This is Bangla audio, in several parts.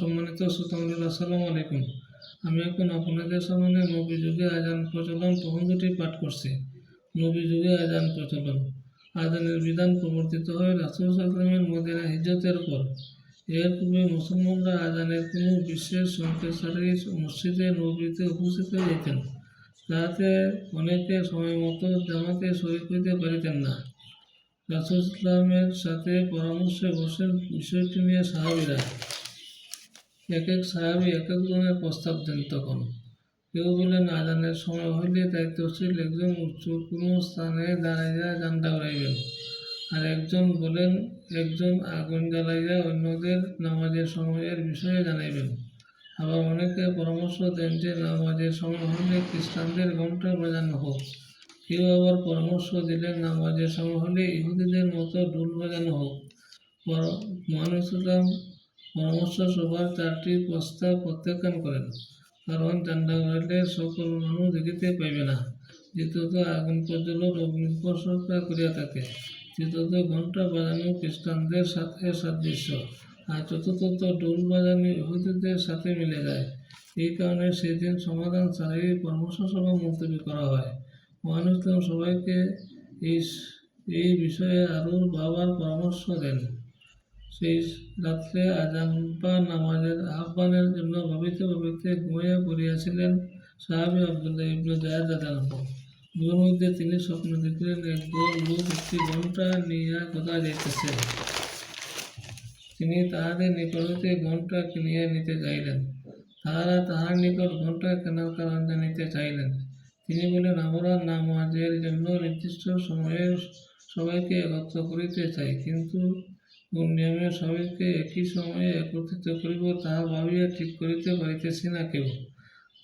সম্মানিত শ্রোতামণ্ডল আসসালামু আলাইকুম। আমি এখন আপনাদের সামনে নবী যুগে আজান প্রচলন প্রবন্ধটি পাঠ করছি। নবী যুগে আজান প্রচলন। আজানের বিধান প্রবর্তিত হয় রাসুল সাল্লামের মদিনা হিজরতের পর এর পূর্বে মুসলমানরা আজানের কোনো বিশেষ সম্প্রসারী মসজিদে নবীতে উপস্থিত হইতেন যাতে অনেকে সময় মতো জামাতে শরীর হইতে পারিতেন না। রাসুল ইসলামের সাথে পরামর্শে বসেন বিষয়টি নিয়ে সাহাবিরা এক এক সাহাবি এক একজনের প্রস্তাব দেন তখন। কেউ বলেন আজানের সময় হইলে দায়িত্বশীল একজন উচ্চ কোনো স্থানে দাঁড়াইয়া জানটা উড়াইবেন। আর একজন বলেন, একজন আগুন জ্বালাইয়া অন্যদের নামাজের সময়ের বিষয়ে জানাইবেন। আবার অনেকে পরামর্শ দেন যে, নামাজের সময় হলে খ্রিস্টানদের ঘণ্টা বাজানো হোক। কেউ আবার পরামর্শ দিলেন নামাজের সময় হলে ইহুদিদের মতো ঢোল বাজানো হোক। ইসলাম পরামর্শ সভার চারটি প্রস্তাব প্রত্যাখ্যান করেন। কারণ চান্দা উড়াইলে সকল মানুষ দেখিতে পাইবে না। দ্বিতীয়ত, আগুন প্রজ্বলন অগ্নিস্পর্শতা করিয়া থাকে। তৃতীয়ত ঘণ্টা বাজানো খ্রিস্টানদের সাথে সাদৃশ্য। আর চতুর্থত, ঢোল বাজানো ইহুদিদের সাথে মিলে যায়। এই কারণে সেদিন সমাধান ছাড়াই পরামর্শ সভা মুলতবি করা হয়। মহান ইসলাম সবাইকে এই এই বিষয়ে আরও বাবার পরামর্শ দেন। সেই রাত্রে আজান নামাজের আহ্বানের জন্য ভাবিতে ভাবিতে ঘুমাইয়া পড়িয়াছিলেন সাহাবি আবদুল্লাহ ইবনে জায়দ রাদিয়াল্লাহু ঘুমের মধ্যে তিনি স্বপ্ন দেখিলেন একদল লোক একটি ঘণ্টা নিয়ে কোথায় যাইতেছে তিনি তাহাদের নিকট হইতে ঘণ্টা কিনিয়া নিতে চাইলেন। তাহারা তাহার নিকট ঘণ্টা কেনার কারণ জানিতে চাইলেন। তিনি বলেন আমরা নামাজের জন্য নির্দিষ্ট সময়ে সবাইকে একত্র করিতে চাই, কিন্তু কোন নিয়মে সবাইকে একই সময়ে একত্রিত করিব তাহা ভাবিয়া ঠিক করিতে পারিতেছি না কেউ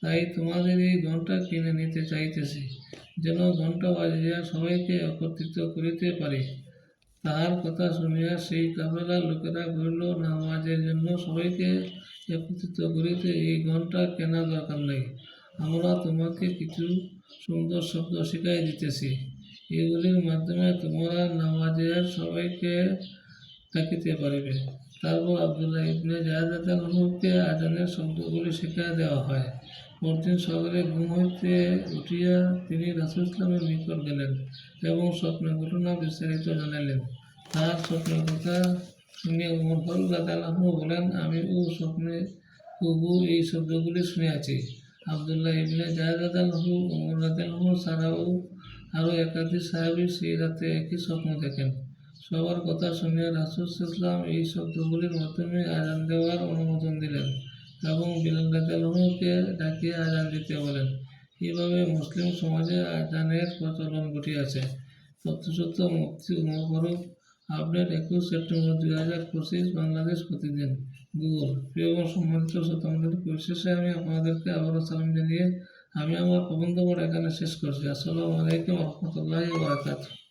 তাই তোমাদের এই ঘণ্টা কিনে নিতে চাইতেছি, যেন ঘণ্টা বাজিয়া সবাইকে একত্রিত করিতে পারে। তাহার কথা শুনিয়া সেই কাফেলার লোকেরা বলিল, নামাজের জন্য সবাইকে একত্রিত করিতে এই ঘণ্টা কেনা দরকার নাই। আমরা তোমাকে কিছু সুন্দর শব্দ শিখাই দিতেছি। এগুলির মাধ্যমে তোমরা নামাজের সবাইকে ডাকিতে পারিবে। তারপর আবদুল্লাহ ইবনে জাহাদানহুকে আজানের শব্দগুলি শিখিয়া দেওয়া হয়। পরদিন সকালে ঘুম হইতে উঠিয়া তিনি রাসুল ইসলামের নিকট গেলেন এবং স্বপ্নের ঘটনা বিস্তারিত জানালেন। তার স্বপ্নের কথা শুনে উমর ফারুক রাদালাহু বলেন, আমি ও স্বপ্নে হুবু এই শব্দগুলি শুনিয়াছি। আবদুল্লাহ ইবনে জাহাদানহু উমর রাদালাহু ছাড়াও আরও একাধিক সাহাবি সেই রাতে একই স্বপ্ন দেখেন। সবার কথা শুনিয়া রাসুল ইসলাম এই শব্দগুলির মাধ্যমে আজান দেওয়ার অনুমোদন দিলেন এবং বিলাল রাদিয়াল্লাহুকে ডাকিয়ে আজান দিতে বলেন। এইভাবে মুসলিম সমাজে আজানের প্রচলন ঘটিয়াছে। তথ্যসত্য মুক্তি উমর ফারুক আপডেট একুশ সেপ্টেম্বর দুই হাজার পঁচিশ বাংলাদেশ প্রতিদিন। গুগল, প্রিয় এবং সম্মানিত শ্রোতামণ্ডলী পরিশেষে আমি আপনাদেরকে আবারও সালাম জানিয়ে আমি আমার প্রবন্ধ এখানে শেষ করছি। আসসালামু আলাইকুম রহমতুল্লাহ বারাকাতুহ।